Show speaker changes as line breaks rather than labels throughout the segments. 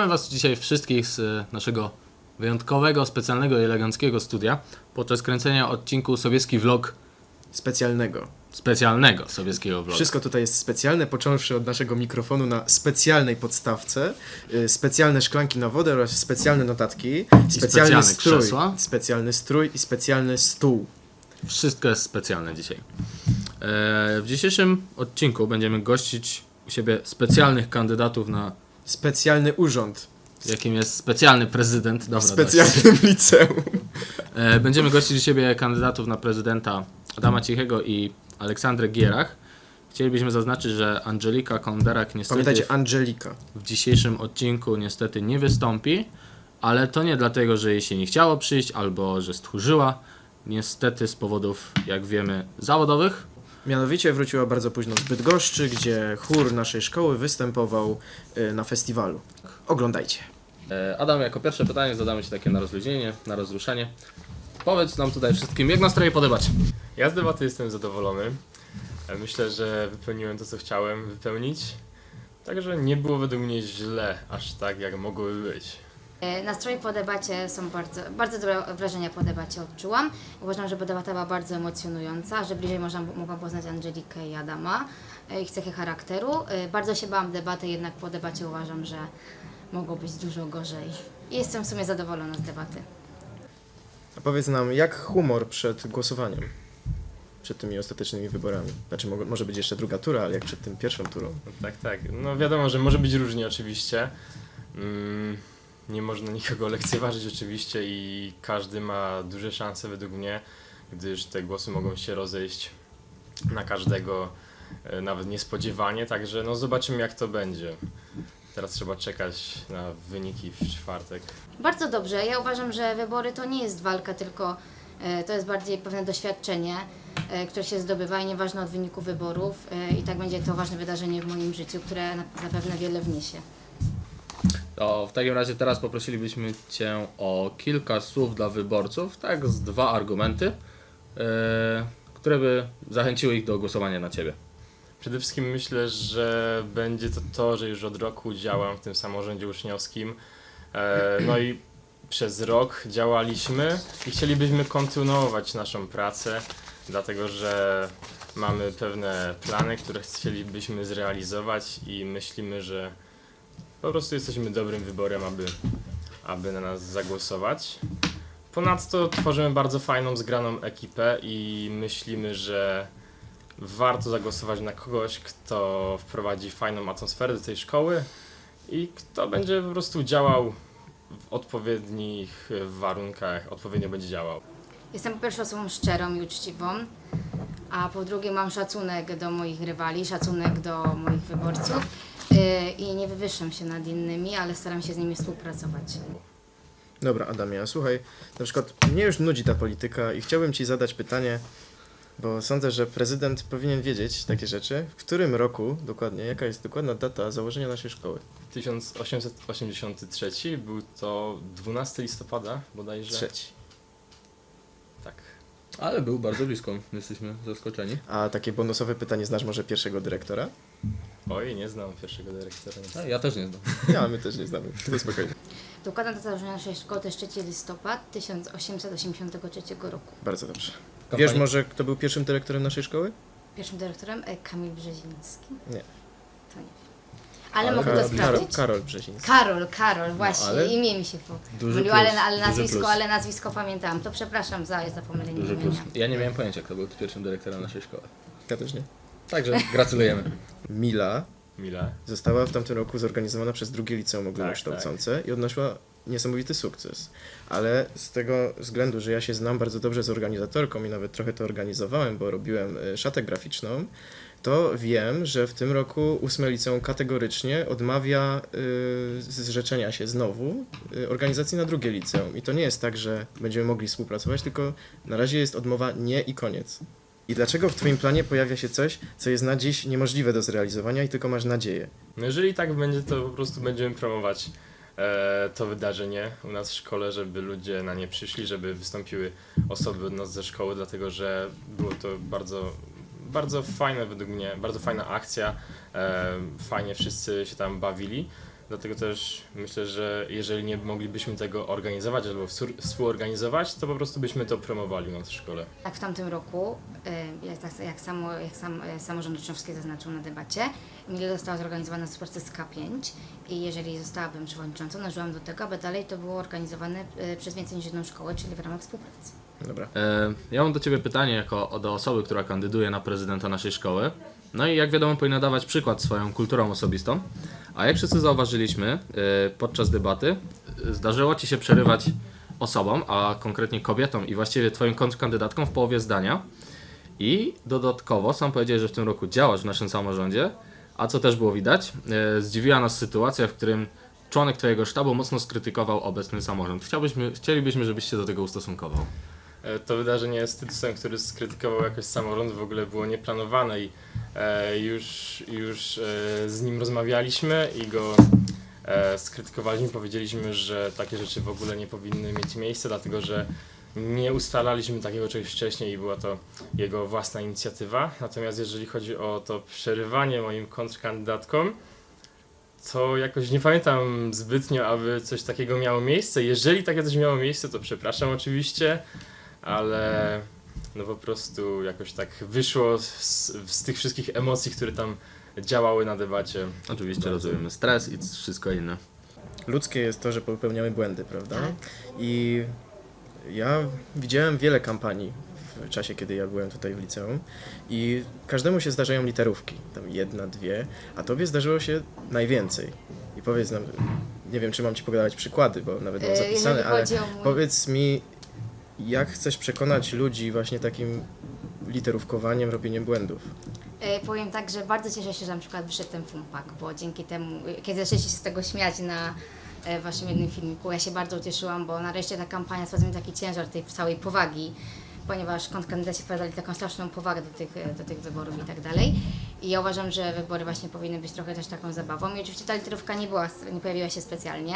Witamy Was dzisiaj wszystkich z e, naszego wyjątkowego, specjalnego i eleganckiego studia podczas kręcenia odcinku Sobieski Vlog
specjalnego.
specjalnego Sobieskiego Vloga.
Wszystko tutaj jest specjalne, począwszy od naszego mikrofonu na specjalnej podstawce, y, specjalne szklanki na wodę oraz specjalne notatki, specjalny
specjalne
strój,
krzesła.
specjalny strój i specjalny stół.
Wszystko jest specjalne dzisiaj. E, w dzisiejszym odcinku będziemy gościć u siebie specjalnych kandydatów na
Specjalny urząd
jakim jest specjalny prezydent.
w
Dobra, dość.
specjalnym liceum.
E, Będziemy gościć u siebie kandydatów na prezydenta Adama Cichego i Aleksandrę Gierach. Chcielibyśmy zaznaczyć, że Angelika Konderak niestety
Pamiętajcie, Angelika.
w dzisiejszym odcinku niestety nie wystąpi, ale to nie dlatego, że jej się nie chciało przyjść albo że stchórzyła. Niestety z powodów, jak wiemy, zawodowych.
Mianowicie wróciła bardzo późno z Bydgoszczy, gdzie chór naszej szkoły występował y, na festiwalu. Oglądajcie.
E, Adam, jako pierwsze pytanie zadamy Ci takie na rozluźnienie, na rozruszenie. Powiedz nam tutaj wszystkim, jak nastroje podobać.
Ja z debaty jestem zadowolony. E, Myślę, że wypełniłem to, co chciałem wypełnić. Także nie było według mnie źle, aż tak jak mogłoby być.
E, Nastroje po debacie są bardzo, bardzo dobre wrażenia po debacie odczułam. Uważam, że debata była bardzo emocjonująca, że bliżej można, mogłam poznać Angelikę i Adama, e, ich cechy charakteru. E, Bardzo się bałam debaty, jednak po debacie uważam, że mogło być dużo gorzej. I jestem w sumie zadowolona z debaty.
A powiedz nam, jak humor przed głosowaniem? Przed tymi ostatecznymi wyborami. Znaczy, mo- może być jeszcze druga tura, ale jak przed tym pierwszą turą.
No, tak, tak. No wiadomo, że może być różnie oczywiście. Mm, nie można nikogo lekceważyć oczywiście i każdy ma duże szanse według mnie, gdyż te głosy mogą się rozejść na każdego e, nawet niespodziewanie, także no zobaczymy jak to będzie. Teraz trzeba czekać na wyniki w czwartek.
Bardzo dobrze. Ja uważam, że wybory to nie jest walka, tylko e, to jest bardziej pewne doświadczenie, e, które się zdobywa i nieważne od wyniku wyborów. I tak będzie to ważne wydarzenie w moim życiu, które zapewne wiele wniesie.
To w takim razie teraz poprosilibyśmy Cię o kilka słów dla wyborców, tak z dwa argumenty, e, które by zachęciły ich do głosowania na Ciebie.
Przede wszystkim myślę, że będzie to to, że już od roku działam w tym samorządzie uczniowskim. E, no i przez rok działaliśmy i chcielibyśmy kontynuować naszą pracę, dlatego że mamy pewne plany, które chcielibyśmy zrealizować i myślimy, że po prostu jesteśmy dobrym wyborem, aby, aby na nas zagłosować. Ponadto tworzymy bardzo fajną, zgraną ekipę i myślimy, że warto zagłosować na kogoś, kto wprowadzi fajną atmosferę do tej szkoły i kto będzie po prostu działał w odpowiednich warunkach, odpowiednio będzie działał.
Jestem po pierwsze osobą szczerą i uczciwą, a po drugie mam szacunek do moich rywali, szacunek do moich wyborców i nie wywyższam się nad innymi, ale staram się z nimi współpracować.
Dobra, Adamie, a słuchaj, na przykład mnie już nudzi ta polityka i chciałbym Ci zadać pytanie, bo sądzę, że prezydent powinien wiedzieć takie rzeczy. W którym roku dokładnie, jaka jest dokładna data założenia naszej szkoły?
1883 był to 12 listopada bodajże.
Trzeci.
Tak.
Ale był bardzo blisko, jesteśmy zaskoczeni.
A takie bonusowe pytanie, znasz może pierwszego dyrektora?
Oj, nie znam pierwszego dyrektora.
A, ja też nie znam.
Ja, my też nie znamy, to spokojnie.
Dokładna data założenia naszej szkoły to jest 3 listopad 1883 roku.
Bardzo dobrze. Wiesz może, kto był pierwszym dyrektorem naszej szkoły?
Pierwszym dyrektorem e, Kamil Brzeziński.
Nie.
To nie. Ale,
Ale
mogę
Karol-
to
Karol,
sprawdzić.
Karol Brzeziński.
Karol, Karol, właśnie,
ale-
imię mi się pomyliło, ale, ale, nazwisko, ale nazwisko pamiętałam. To przepraszam za, za pomylenie imienia.
Ja nie miałem pojęcia, kto był pierwszym dyrektorem naszej szkoły.
Ja też nie.
Także gratulujemy.
Mila
Mile.
została w tamtym roku zorganizowana przez drugie liceum
Tak,
ogólnokształcące i odnosiła niesamowity sukces. Ale z tego względu, że ja się znam bardzo dobrze z organizatorką i nawet trochę to organizowałem, bo robiłem y, szatę graficzną, to wiem, że w tym roku ósme liceum kategorycznie odmawia y, zrzeczenia się znowu y, organizacji na drugie liceum. I to nie jest tak, że będziemy mogli współpracować, tylko na razie jest odmowa nie i koniec. I dlaczego w Twoim planie pojawia się coś, co jest na dziś niemożliwe do zrealizowania i tylko masz nadzieję?
No jeżeli tak będzie, to po prostu będziemy promować e, to wydarzenie u nas w szkole, żeby ludzie na nie przyszli, żeby wystąpiły osoby od nas ze szkoły, dlatego że było to bardzo, bardzo fajne według mnie, bardzo fajna akcja, e, fajnie wszyscy się tam bawili. Dlatego też myślę, że jeżeli nie moglibyśmy tego organizować albo współorganizować, to po prostu byśmy to promowali u nas w szkole.
Tak w tamtym roku, y, jak, tak- jak, samo, jak sam, samorząd uczniowski zaznaczył na debacie, Mile została zorganizowana współpraca z K5 i jeżeli zostałabym przewodniczącą, nażyłam do tego, aby dalej to było organizowane y, przez więcej niż jedną szkołę, czyli w ramach współpracy.
Dobra.
E, Ja mam do Ciebie pytanie jako do osoby, która kandyduje na prezydenta naszej szkoły. No i jak wiadomo, powinna dawać przykład swoją kulturą osobistą. A jak wszyscy zauważyliśmy e, podczas debaty, e, zdarzyło Ci się przerywać osobom, a konkretnie kobietom i właściwie Twoim kontrkandydatkom w połowie zdania. I dodatkowo sam powiedziałeś, że w tym roku działasz w naszym samorządzie, a co też było widać, e, zdziwiła nas sytuacja, w którym członek Twojego sztabu mocno skrytykował obecny samorząd. Chciałbyśmy, chcielibyśmy, żebyś się do tego ustosunkował.
E, To wydarzenie z Tytusem, który skrytykował jakoś samorząd, w ogóle było nieplanowane i e, już, już e, z nim rozmawialiśmy i go skrytykowaliśmy. Powiedzieliśmy, że takie rzeczy w ogóle nie powinny mieć miejsca, dlatego że nie ustalaliśmy takiego czegoś wcześniej i była to jego własna inicjatywa. Natomiast jeżeli chodzi o to przerywanie moim kontrkandydatkom, to jakoś nie pamiętam zbytnio, aby coś takiego miało miejsce. Jeżeli takie coś miało miejsce, to przepraszam oczywiście, ale no po prostu jakoś tak wyszło z, z tych wszystkich emocji, które tam działały na debacie.
Oczywiście rozumiemy stres i wszystko inne.
Ludzkie jest to, że popełniamy błędy, prawda?
Tak.
I ja widziałem wiele kampanii w czasie, kiedy ja byłem tutaj w liceum i każdemu się zdarzają literówki, tam jedna, dwie, a tobie zdarzyło się najwięcej. I powiedz nam, nie wiem, czy mam ci podawać przykłady, bo nawet mam
E,
zapisane, ale powiedz mi, jak chcesz przekonać ludzi właśnie takim literówkowaniem, robieniem błędów?
E, Powiem tak, że bardzo cieszę się, że na przykład wyszedł ten Fumpak, bo dzięki temu, e, kiedy zaczęliście się z tego śmiać na e, waszym jednym filmiku, ja się bardzo ucieszyłam, bo nareszcie ta kampania spadła mi taki ciężar tej całej powagi, ponieważ kontrkandydaci wprowadzali taką straszną powagę do tych, do tych wyborów i tak dalej. I ja uważam, że wybory właśnie powinny być trochę też taką zabawą. I oczywiście ta literówka nie była, nie pojawiła się specjalnie.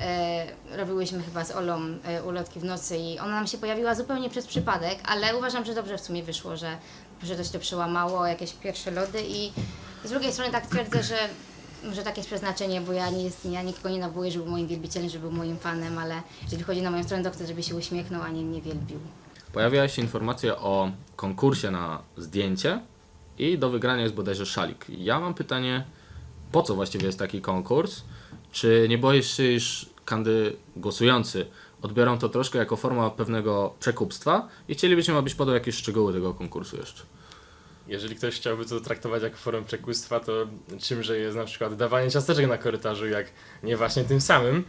E, robiłyśmy chyba z Olą e, ulotki w nocy i ona nam się pojawiła zupełnie przez przypadek, ale uważam, że dobrze w sumie wyszło, że, że to się to przełamało, jakieś pierwsze lody i z drugiej strony tak twierdzę, że że takie jest przeznaczenie, bo ja nie jest, ja nikogo nie nawołuję, żeby był moim wielbicielem, żeby był moim fanem, ale jeżeli chodzi na moją stronę, to chcę, żeby się uśmiechnął, a nie mnie wielbił.
Pojawiła się informacja o konkursie na zdjęcie i do wygrania jest bodajże szalik. Ja mam pytanie, po co właściwie jest taki konkurs? Czy nie boisz się, iż kandy głosujący odbiorą to troszkę jako forma pewnego przekupstwa i chcielibyśmy, abyś podał jakieś szczegóły tego konkursu jeszcze?
Jeżeli ktoś chciałby to traktować jako formę przekustwa, to czymże jest na przykład dawanie ciasteczek na korytarzu, jak nie właśnie tym samym.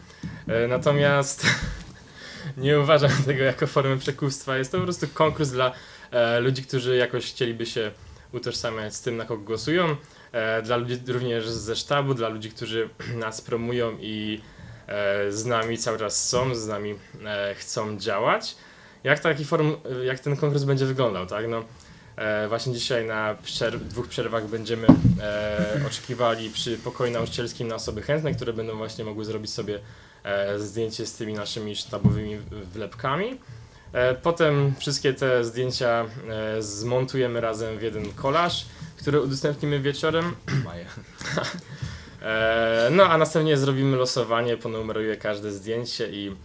E, Natomiast nie uważam tego jako formę przekustwa. Jest to po prostu konkurs dla e, ludzi, którzy jakoś chcieliby się utożsamiać z tym, na kogo głosują. E, dla ludzi również ze sztabu, dla ludzi, którzy nas promują i e, z nami cały czas są, z nami e, chcą działać. Jak taki form, jak ten konkurs będzie wyglądał, tak? No, właśnie dzisiaj na przerw- dwóch przerwach będziemy oczekiwali przy pokoju nauczycielskim na osoby chętne, które będą właśnie mogły zrobić sobie zdjęcie z tymi naszymi sztabowymi wlepkami. E, potem wszystkie te zdjęcia e, zmontujemy razem w jeden kolaż, który udostępnimy wieczorem. E, no a następnie zrobimy losowanie, ponumeruję każde zdjęcie i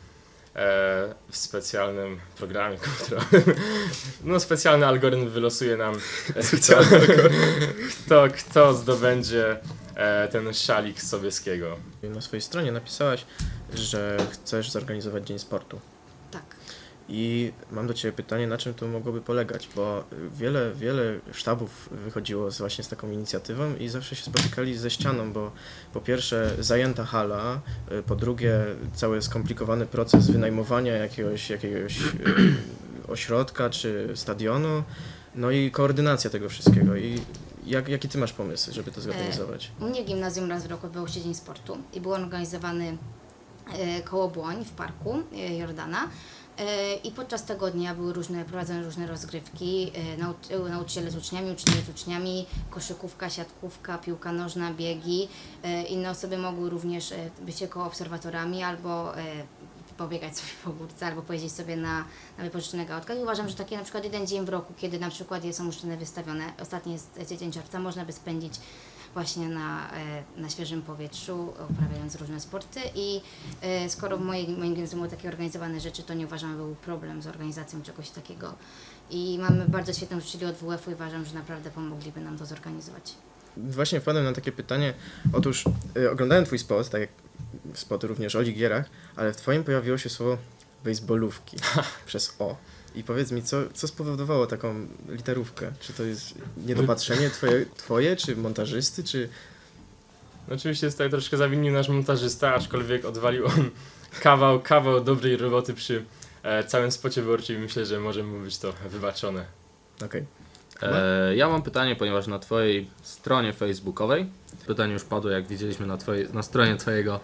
w specjalnym programie komputerowym, no specjalny algorytm wylosuje nam kto, kto, kto zdobędzie ten szalik Sobieskiego.
Na swojej stronie napisałaś, że chcesz zorganizować Dzień Sportu.
Tak.
I mam do Ciebie pytanie, na czym to mogłoby polegać, bo wiele, wiele sztabów wychodziło z, właśnie z taką inicjatywą i zawsze się spotykali ze ścianą, bo po pierwsze zajęta hala, y, po drugie cały skomplikowany proces wynajmowania jakiegoś, jakiegoś y, ośrodka czy stadionu, no i koordynacja tego wszystkiego. I jak, jaki Ty masz pomysł, żeby to zorganizować?
U mnie gimnazjum raz w roku się Dzień Sportu i był organizowany e, koło Błoń w parku e, Jordana. E, I podczas tego dnia były różne, prowadzone różne rozgrywki, e, nauczy- nauczyciele z uczniami, uczniowie z uczniami, koszykówka, siatkówka, piłka nożna, biegi. E, Inne osoby mogły również być jako obserwatorami albo pobiegać sobie po górce, albo pojeździć sobie na, na wypożyczonego autka. I uważam, że taki na przykład jeden dzień w roku, kiedy na przykład są uczczone wystawione, ostatni jest Dzień Czerwca, można by spędzić właśnie na, e, na świeżym powietrzu, uprawiając różne sporty i e, skoro w mojej, moim gimnazjum były takie organizowane rzeczy, to nie uważam, że był problem z organizacją czegoś takiego. I mamy bardzo świetnych nauczycieli od WF-u i uważam, że naprawdę pomogliby nam to zorganizować.
Właśnie wpadłem na takie pytanie. Otóż y, oglądałem twój spot, tak jak spot również o Ligierach, ale w twoim pojawiło się słowo baseballówki przez O. I powiedz mi, co, co spowodowało taką literówkę? Czy to jest niedopatrzenie twoje, twoje czy montażysty, czy...
No Oczywiście jest tutaj troszkę zawinił nasz montażysta, aczkolwiek odwalił on kawał, kawał dobrej roboty przy e, całym spocie wyborczym i myślę, że może mu być to wybaczone.
Okej.
E, ja mam pytanie, ponieważ na Twojej stronie facebookowej, pytanie już padło, jak widzieliśmy na, twojej, na stronie Twojego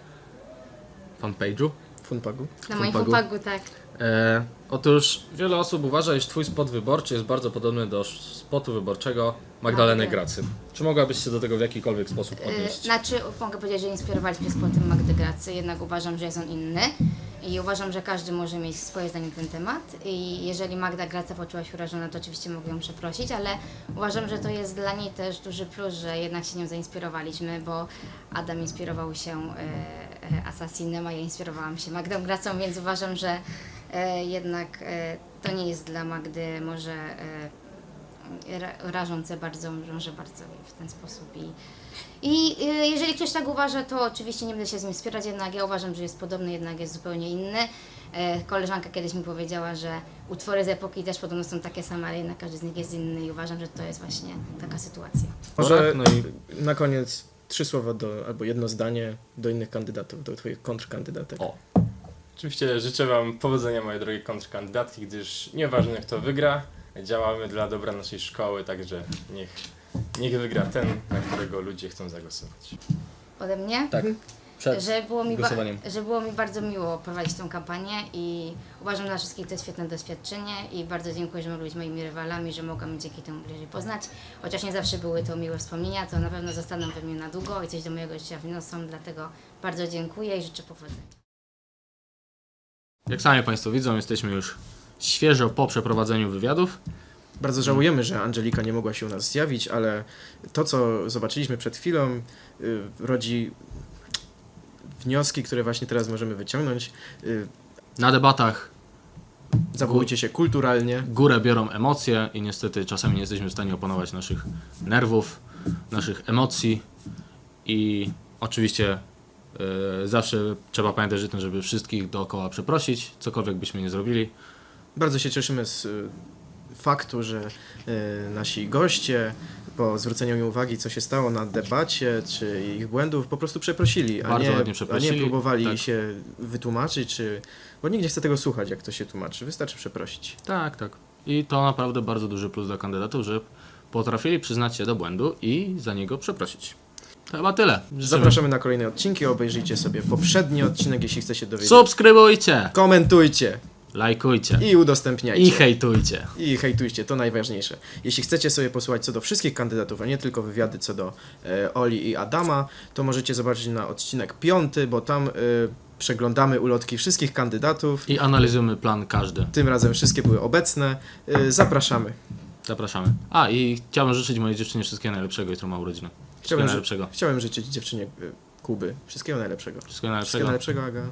fanpage'u.
Funpagu?
Na moim
Funpagu.
tak.
E, otóż wiele osób uważa, iż Twój spot wyborczy jest bardzo podobny do spotu wyborczego Magdaleny
Magdy.
Gracy. Czy mogłabyś się do tego w jakikolwiek sposób
E,
odnieść?
Znaczy, mogę powiedzieć, że inspirowaliśmy się spotem Magdy Gracy, jednak uważam, że jest on inny i uważam, że każdy może mieć swoje zdanie na ten temat i jeżeli Magda Graca poczuła się urażona, to oczywiście mogę ją przeprosić, ale uważam, że to jest dla niej też duży plus, że jednak się nią zainspirowaliśmy, bo Adam inspirował się e, e, Assassinem, a ja inspirowałam się Magdą Gracą, więc uważam, że jednak e, to nie jest dla Magdy może e, ra- rażące bardzo, może bardzo w ten sposób i i jeżeli ktoś tak uważa, to oczywiście nie będę się z nim spierać, jednak ja uważam, że jest podobny, jednak jest zupełnie inny. E, Koleżanka kiedyś mi powiedziała, że utwory z epoki też podobno są takie same, ale jednak każdy z nich jest inny i uważam, że to jest właśnie taka sytuacja.
Może
tak, no i-
na koniec trzy słowa do, albo jedno zdanie do innych kandydatów, do twoich kontrkandydatek.
O,
Oczywiście życzę Wam powodzenia, moje drogie kontrkandydatki, gdyż nieważne kto wygra, działamy dla dobra naszej szkoły, także niech, niech wygra ten, na którego ludzie chcą zagłosować.
Ode mnie?
tak. Przed
Że było, mi ba-
głosowaniem.
że było mi bardzo miło prowadzić tę kampanię i uważam, że dla wszystkich to jest świetne doświadczenie i bardzo dziękuję, że mogli być moimi rywalami, że mogłam dzięki temu bliżej poznać. Chociaż nie zawsze były to miłe wspomnienia, to na pewno zostaną we mnie na długo i coś do mojego życia wniosą, dlatego bardzo dziękuję i życzę powodzenia.
Jak sami Państwo widzą, jesteśmy już świeżo po przeprowadzeniu wywiadów.
Bardzo żałujemy, że Angelika nie mogła się u nas zjawić, ale to, co zobaczyliśmy przed chwilą, y, rodzi wnioski, które właśnie teraz możemy wyciągnąć. Y,
Na debatach
Zachowujcie się kulturalnie.
górę biorą emocje i niestety czasami nie jesteśmy w stanie opanować naszych nerwów, naszych emocji i oczywiście zawsze trzeba pamiętać o tym, żeby wszystkich dookoła przeprosić, cokolwiek byśmy nie zrobili.
Bardzo się cieszymy z y, faktu, że y, nasi goście po zwróceniu im uwagi, co się stało na debacie, czy ich błędów, po prostu przeprosili, a,
Bardzo
nie,
ładnie
a
przeprosili,
nie próbowali
tak.
się wytłumaczyć, czy... bo nikt nie chce tego słuchać, jak to się tłumaczy. Wystarczy przeprosić.
Tak, tak. I to naprawdę bardzo duży plus dla kandydatów, że potrafili przyznać się do błędu i za niego przeprosić. Chyba tyle. Życzymy.
Zapraszamy na kolejne odcinki, obejrzyjcie sobie poprzedni odcinek, jeśli chcecie dowiedzieć.
Subskrybujcie,
Komentujcie
lajkujcie
i udostępniajcie.
i hejtujcie.
I hejtujcie, to najważniejsze. Jeśli chcecie sobie posłuchać co do wszystkich kandydatów, a nie tylko wywiady co do e, Oli i Adama, to możecie zobaczyć na odcinek piąty, bo tam e, przeglądamy ulotki wszystkich kandydatów.
I analizujemy plan każdy.
Tym razem wszystkie były obecne. E, zapraszamy.
Zapraszamy. A i chciałbym życzyć mojej dziewczynie wszystkiego najlepszego, jutro ma urodziny. Wszystkiego
ży-
najlepszego.
chciałem życzyć dziewczynie e, Kuby wszystkiego najlepszego.
Wszystkiego
Wszystkiego
najlepszego.
najlepszego, Aga.